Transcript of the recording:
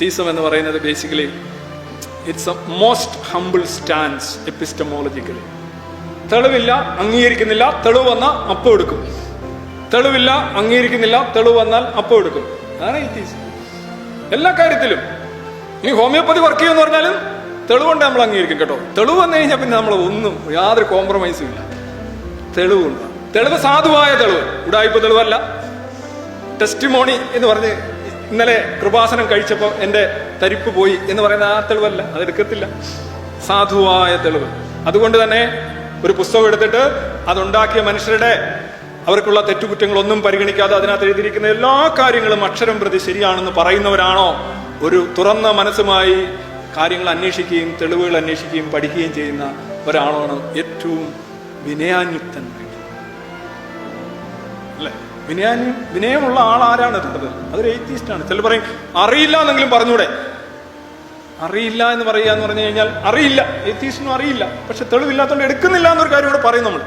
Atheism എന്ന് പറയുന്നത് basically it's a most humble stance epistemologically തെളിവില്ല അംഗീകരിക്കുന്നില്ല തെളിവ് വന്നാൽ അപ്പം എടുക്കും. തെളിവില്ല അംഗീകരിക്കുന്നില്ല തെളിവ് വന്നാൽ അപ്പം എടുക്കും. അതാണ് എത്തീസം എല്ലാ കാര്യത്തിലും. ഈ ഹോമിയോപ്പതി വർക്ക് ചെയ്യുമെന്ന് പറഞ്ഞാലും തെളിവുണ്ട് നമ്മൾ അംഗീകരിക്കും കേട്ടോ. തെളിവ് വന്നു കഴിഞ്ഞാൽ പിന്നെ നമ്മൾ ഒന്നും യാതൊരു കോംപ്രമൈസും ഇല്ല. തെളിവുണ്ട്. തെളിവ് സാധുവായ തെളിവ്. ഉടായ്പ തെളിവല്ല. ടെസ്റ്റിമോണി എന്ന് പറഞ്ഞ് ഇന്നലെ കൃപാസനം കഴിച്ചപ്പോൾ എന്റെ തരിപ്പ് പോയി എന്ന് പറയുന്ന ആ തെളിവല്ല അതെടുക്കത്തില്ല സാധുവായ തെളിവ്. അതുകൊണ്ട് തന്നെ ഒരു പുസ്തകം എടുത്തിട്ട് അതുണ്ടാക്കിയ മനുഷ്യരുടെ അവർക്കുള്ള തെറ്റുകുറ്റങ്ങളൊന്നും പരിഗണിക്കാതെ അതിനകത്ത് എഴുതിയിരിക്കുന്ന എല്ലാ കാര്യങ്ങളും അക്ഷരം പ്രതി ശരിയാണെന്ന് പറയുന്നവരാണോ? ഒരു തുറന്ന മനസ്സുമായി കാര്യങ്ങൾ അന്വേഷിക്കുകയും തെളിവുകൾ അന്വേഷിക്കുകയും പഠിക്കുകയും ചെയ്യുന്ന ഒരാളാണ് ഏറ്റവും വിനയാന്യുക്തൻ. അല്ലെ? വിനയാന്യ വിനയമുള്ള ആൾ ആരാണ് എത്തുന്നത് അതൊരു എയ്ത്തീസ്റ്റ് ആണ്. ചില പറയും അറിയില്ല എന്നെങ്കിലും പറഞ്ഞൂടെ? അറിയില്ല എന്ന് പറയുക എന്ന് പറഞ്ഞു കഴിഞ്ഞാൽ അറിയില്ല. എയ്ത്തീസ്റ്റിനും അറിയില്ല. പക്ഷെ തെളിവില്ലാത്തതുകൊണ്ട് എടുക്കുന്നില്ല എന്നൊരു കാര്യം കൂടെ പറയും നമ്മൾ